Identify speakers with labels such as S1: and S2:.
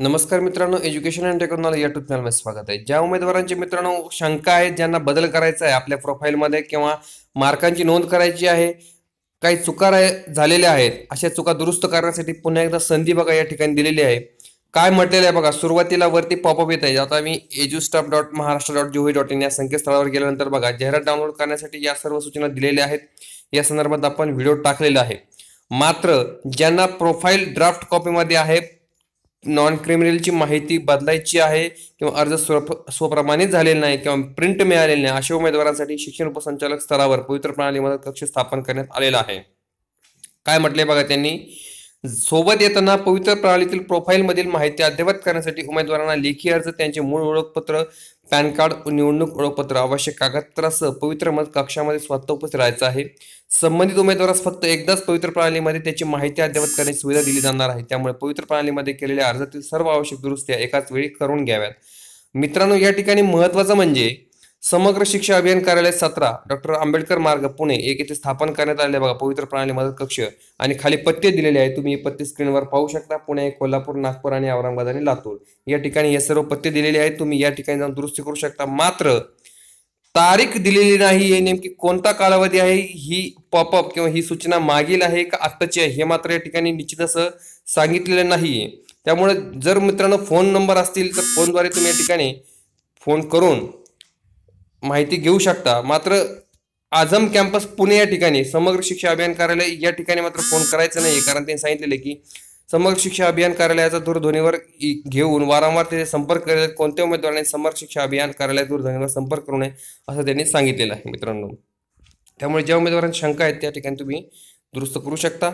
S1: नमस्कार मित्रांनो education and technology या चॅनलमध्ये स्वागत आहे. ज्या उमेदवारांचे मित्रांनो शंका आहेत ज्यांना बदल करायचा आहे आपल्या प्रोफाईलमध्ये किंवा मार्कांची नोंद करायची आहे काही चुका झालेल्या आहेत अशा चुका दुरुस्त करण्यासाठी पुन्हा एकदा संधी बघा या ठिकाणी दिलेली आहे. काय म्हटलेलं आहे बघा सुरुवातीला वरती पॉपअप येत आहे. आता मी edustaff dot Maharashtra dot gov dot in या संकेतस्थळावर गेल्यानंतर बघा जाहिरात डाउनलोड करण्यासाठी या सर्व सूचना दिलेल्या आहेत. या संदर्भात आपण व्हिडिओ टाकलेला आहे. मात्र ज्यांना प्रोफाईल ड्राफ्ट कॉपीमध्ये आहे नॉन क्रिमिनलची माहिती बदलायची आहे किंवा अर्ज स्व- स्वप्रमाणित झालेला नाही किंवा प्रिंट मिळालेले नाही अशा उमेदवारांसाठी शिक्षण उपसंचालक स्तरावर पवित्र प्रणालीमध्ये कक्ष स्थापन करण्यात आलेला आहे. काय म्हटले बघा त्यांनी? सोबत येताना पवित्र प्रणालीतील प्रोफाईलमधील माहिती अद्ययावत करण्यासाठी उमेदवारांना लेखी अर्ज त्यांचे मूळ ओळखपत्र पॅन कार्ड निवडणूक ओळखपत्र आवश्यक कागदपत्रासह पवित्र मत कक्षामध्ये स्वतः उपस्थित राहायचं आहे. संबंधित उमेदवारास फक्त एकदाच पवित्र प्रणालीमध्ये त्याची माहिती अद्ययावत करण्याची सुविधा दिली जाणार आहे. त्यामुळे पवित्र प्रणालीमध्ये केलेल्या अर्जातील सर्व आवश्यक दुरुस्त्या एकाच वेळी करून घ्याव्यात. मित्रांनो या ठिकाणी महत्वाचं म्हणजे समग्र शिक्षा अभियान कार्यालय सतरा डॉक्टर आंबेडकर मार्ग पुणे एक येथे स्थापन करण्यात आले बघा पवित्र प्रणाली मदत कक्ष आणि खाली पत्ते दिलेले आहे तुम्ही पत्ते स्क्रीनवर पाहू शकता. पुणे कोल्हापूर नागपूर आणि औरंगाबाद आणि लातूर. या ठिकाणी हे सर्व पत्ते दिलेले आहेत. तुम्ही या ठिकाणी जाऊन दुरुस्ती करू शकता. मात्र तारीख दिलेली नाही. हे नेमकी कोणता कालावधी आहे? ही पॉपअप किंवा ही सूचना मागील आहे का? आत्ताची आहे. हे मात्र या ठिकाणी निश्चित असं सांगितलेलं नाहीये. त्यामुळे जर मित्रांनो फोन नंबर असतील तर फोनद्वारे तुम्ही या ठिकाणी फोन करून माहिती घेऊ शकता. मात्र आझम कॅम्पस पुणे या ठिकाणी समग्र शिक्षा अभियान कार्यालय या ठिकाणी मात्र फोन करायचं नाही कारण त्यांनी सांगितलेलं की समग्र शिक्षा अभियान कार्यालयाचा दूरध्वनीवर घेऊन वारंवार तिथे संपर्क करेल कोणत्या उमेदवाराने समग्र शिक्षा अभियान कार्यालय दूरध्वनीवर संपर्क करू नये असं त्यांनी सांगितलेलं आहे मित्रांनो. त्यामुळे ज्या उमेदवारांची शंका आहेत त्या ठिकाणी तुम्ही दुरुस्त करू शकता.